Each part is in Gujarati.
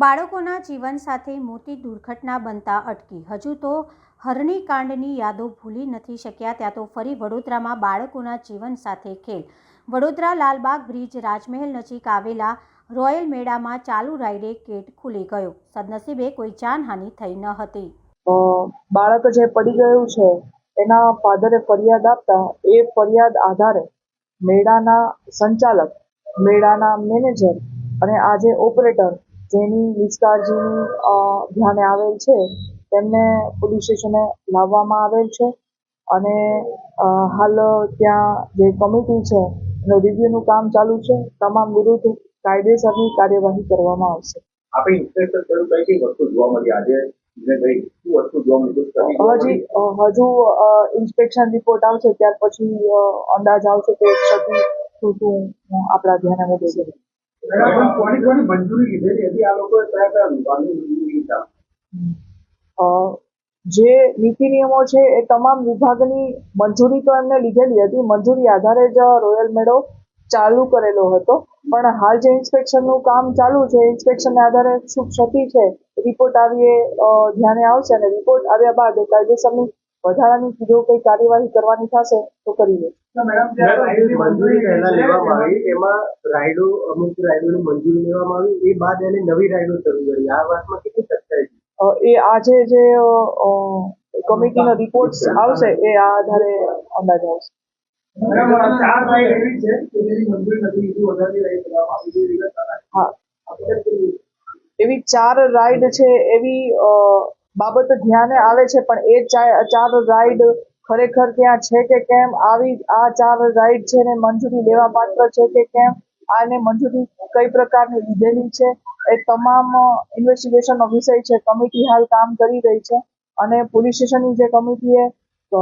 બાળકોના જીવન સાથે મોટી દુર્ઘટના બનતા અટકી. હજુ તો હરણીકાંડની યાદો ભૂલી નથી શક્યા, ત્યાં તો ફરી વડોદરામાં બાળકોના જીવન સાથે ખેલ. વડોદરા લાલબાગ બ્રિજ રાજમહેલ નજીક આવેલા રોયલ મેળામાં ચાલુ રાઈડે ગેટ ખુલી ગયો. સદનસીબે કોઈ જાનહાનિ થઈ ન હતી. બાળક જે પડી ગયું છે, એના ફાધરે ફરિયાદ આપતા એ ફરિયાદ આધારે મેળાના સંચાલક, મેળાના મેનેજર અને આજે ઓપરેટર જેની નિષ્કાળજીની ધ્યાને આવેલ છે તેમને પોલીસ સ્ટેશને લાવવામાં આવેલ છે અને હાલ ત્યાં જે કમિટી છે એનું રિવ્યુનું કામ ચાલુ છે. તમામ વિરુદ્ધ કાયદેસરની કાર્યવાહી કરવામાં આવશે. આપણે ઇન્સ્પેક્ટર કઈ કઈ વસ્તુ જોવા મળી. આજે હજી હજુ ઇન્સ્પેક્શન રિપોર્ટ આવશે ત્યાર પછી અંદાજ આવશે કે ક્ષતિ શું શું આપણા ધ્યાન વધે છે કોની જે નીતિ નિયમો છે એ તમામ વિભાગની મંજૂરી તો એમને લીધેલી હતી. મંજૂરી આધારે જ રોયલ મેળો ચાલુ કરેલો હતો. પણ હાલ જે ઇન્સ્પેક્શનનું કામ ચાલુ છે ઇન્સ્પેક્શનને આધારે શું ક્ષતિ છે, રિપોર્ટ આવીએ ધ્યાને આવશે અને રિપોર્ટ આવ્યા બાદ કાયદેસરની વધારાની જો કઈ કાર્યવાહી કરવાની થશે તો કરી લે. મંજૂરી પહેલા લેવામાં આવી એમાં રાઇડો અમુક રાઇડોની મંજૂરી લેવામાં આવી એ બાદ એને નવી રાઇડો શરૂ કરી. આ વાતમાં કેટલી સચ્ચાઈ છે? એ આજે જે કમિટીનો રિપોર્ટ આવશે એ આ આધારે અંદાજ આવશે. Ride ride. હા. એવી ચાર રાઈડ છે એવી બાબત ધ્યાને આવે છે, પણ એ ચાર રાઈડ ખરેખર ત્યાં છે કે કેમ? આવી આ ચાર રાઈડ છે ને મંજૂરી લેવા પાત્ર છે કે કેમ? આને મંજૂરી કઈ પ્રકારની લીધેલી છે? એ તમામ ઇન્વેસ્ટિગેશનનો વિષય છે. કમિટી હાલ કામ કરી રહી છે અને પોલીસ સ્ટેશનની જે કમિટીએ એ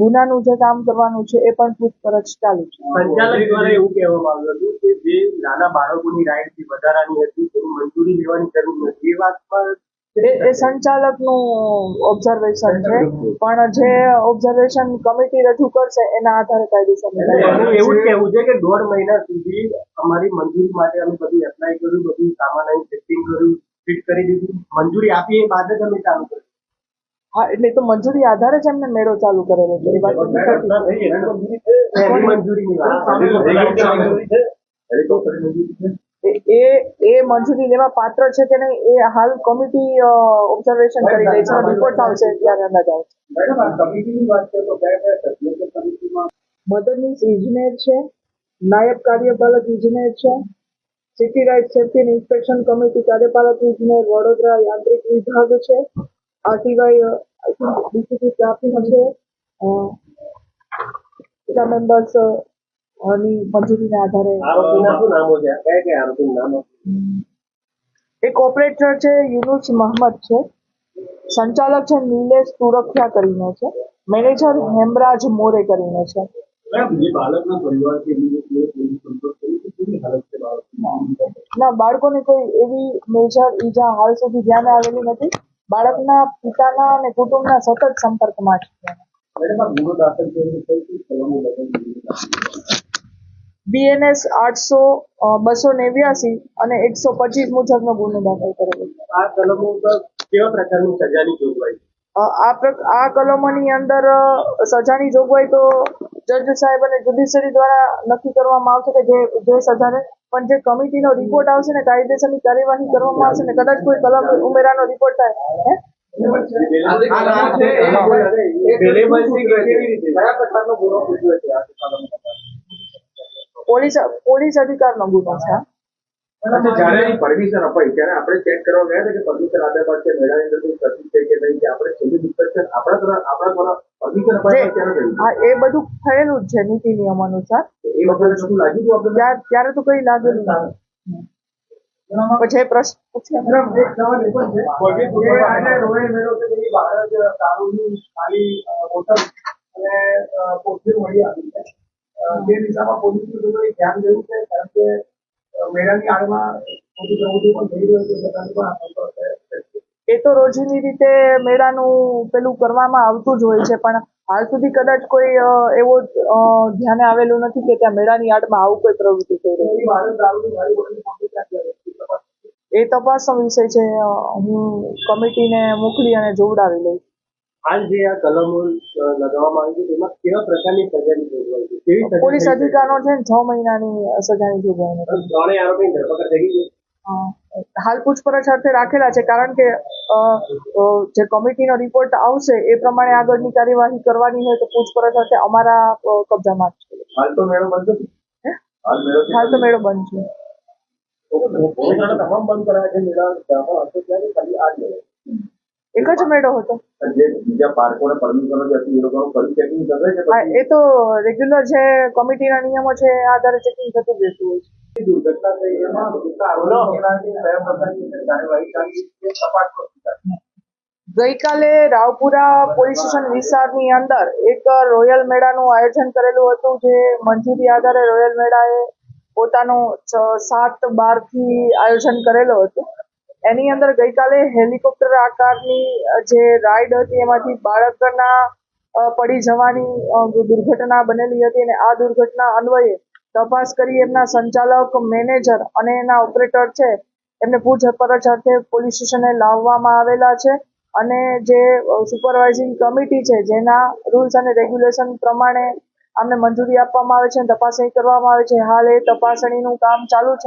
ગુનાનું જે કામ કરવાનું છે, એ પણ પૂછપરછ ચાલુ છે. સંચાલક દ્વારા એવું કહેવામાં આવ્યું હતું કે જે નાના બાળકોની રાઈડથી વધારાની હતી, તેની મંજૂરી લેવાની જરૂર નથી. એ વાત પર એ સંચાલકનું ઓબ્ઝર્વેશન છે. પણ જે ઓબ્ઝર્વેશન કમિટી રજૂ કરશે એના આધારે કાયદેસર એવું કહેવું છે કે દોઢ મહિના સુધી અમારી મંજૂરી માટે અમે બધું એપ્લાય કર્યું બધું સામાન અહીં ફિટિંગ કર્યું ફિટ કરી દીધું. મંજૂરી આપી એ બાદ જ અમે ચાલુ કર્યું હા એટલે તો મંજૂરી આધારે જ એમને મેળો ચાલુ કરેલો છે. એ વાત મંજૂરી મંજૂરી છે? એ એ- મંજૂરી લેવા પાત્ર છે કે નહીં એ હાલ કમિટી ઓબ્ઝર્વેશન કરી રહી છે રિપોર્ટ આવશે ત્યારે અંદાજ આવશે મેડમ, આ કમિટીની વાત છે તો કયા કયા સભ્યો છે કમિટીમાં? મદદનીશ ઇજનેર છે નાયબ કાર્યપાલક ઇજનેર છે city ride safety inspection committee કાર્યપાલક ઇજનેર વડોદરા યાંત્રિક વિભાગ છે આ સિવાય ડીસીપી ટ્રાફિક છે બધા મેમ્બર્સ ની મંજૂરીના આધારે આરોપીના શું નામો છે? કયા કયા આરોપીના નામો એક ઓપરેટર છે યુનુસ મહમદ છે. સંચાલક છે નિલેશ તુરખિયા કરીને છે. મેનેજર હેમરાજ મોરે કરીને છે? ના બાળકોને કોઈ એવી મેજર ઈજા હાલ સુધી ધ્યાને આવેલી નથી. બાળકના પિતાના અને કુટુંબના સતત સંપર્કમાં છે. મેડમ, આ ગુનો દાખલ કરીને કઈ કઈ કલમો લગાવી બીએનએસ આઠસો બસો નેવ્યાસી અને એકસો પચીસ મુજબનો ગુનો દાખલ કરેલો આ કલમો પર કેવા પ્રકારની સજાની જોગવાઈ? આ આ કલમોની અંદર સજાની જોગવાઈ તો જજ સાહેબ અને જ્યુડિશરી દ્વારા નક્કી કરવામાં આવશે કે જે જે સજાને પણ જે કમિટીનો રિપોર્ટ આવશે ને કાયદેસરની કાર્યવાહી કરવામાં આવશે ને કદાચ કોઈ કલમ ઉમેરાનો રિપોર્ટ થાય. હે? પ્રકારનો ગુનો છે આ કલમ? પોલીસ પોલીસ અધિકારનો ગુનો છે. જયારે પરમિશન અપાઈ ત્યારે આપણે ચેક કરવા ગયા કે પરમિશન આપ્યા બાદ કે મેળાની અંદર કોઈ ક્ષતિ થઈ કે નહીં કે આપણે છેલ્લું ઇન્સ્પેક્શન આપણા દ્વારા આપણા દ્વારા પરમિશન અપાય ત્યારે હા એ બધું થયેલું જ છે નીતિ નિયમ અનુસાર એ વખતે શું લાગ્યું હતું આપણે ત્યારે તો કઈ લાગેલું નથી પછી પ્રશ્ન પૂછે ખાલી અને મળી આવી. તે દિશામાં પોલીસનું થોડું ધ્યાન દેવું છે કારણ કે મેળાની આડમાં મોટી પ્રવૃત્તિ પણ થઈ રહી છે એ પણ આશંકા છે. એ તો રોજની રીતે મેળાનું પેલું કરવામાં આવતું જ હોય છે પણ હાલ સુધી કદાચ કોઈ એવો ધ્યાને આવેલું નથી કે ત્યાં મેળાની આડમાં આવું કોઈ પ્રવૃત્તિ થઈ રહી. એ તપાસનો વિષય છે હું કમિટીને મોકલી અને જોવડાવી લઈશ. હાલ જે આ કલમો લગાવવામાં આવી છે તેમાં કેવા પ્રકારની સજાની જોગવાઈ છે? કેવી પોલીસ અધિકારીનો છે? છ મહિનાની સજાની જોગવાઈ ત્રણેય આરોપી ધરપકડ થઈ ગઈ છે. હાલ પૂછપરછ અર્થે રાખેલા છે કારણ કે જે કમિટીનો રિપોર્ટ આવશે એ પ્રમાણે આગળની કાર્યવાહી કરવાની હોય તો પૂછપરછ અર્થે અમારા કબજામાં છે. હાલ તો મેળો બંધ છે? હાલ તો મેળો બંધ છે. તમામ બંધ કરાયા છે મેળા ત્યારે ખાલી આ જ મેળો. એક જ મેળો હતો. એ હા તો રેગ્યુલર જે કમિટીના નિયમો છે એ આધારે ચેકિંગ થતું રહેતું હોય છે. ગઈકાલે રાવપુરા પોલીસ સ્ટેશન વિસ્તારની અંદર એક રોયલ મેળાનું આયોજન કરેલું હતું જે મંજૂરી આધારે રોયલ મેળાએ પોતાનું સાત બારથી આયોજન કરેલું હતું. એની અંદર ગઈકાલે હેલિકોપ્ટર આકારની જે રાઈડ હતી એમાંથી બાળકના પડી જવાની દુર્ઘટના બનેલી હતી અને આ દુર્ઘટના અન્વયે તપાસ કરી એમના સંચાલક, મેનેજર અને એના ઓપરેટર છે, એમને પૂછપરછ અર્થે પોલીસ સ્ટેશને લાવવામાં આવેલા છે અને જે સુપરવાઇઝિંગ કમિટી છે જેના રૂલ્સ અને રેગ્યુલેશન પ્રમાણે આમને મંજૂરી આપવામાં આવે છે અને તપાસણી કરવામાં આવે છે. હાલ એ તપાસણીનું કામ ચાલુ છે.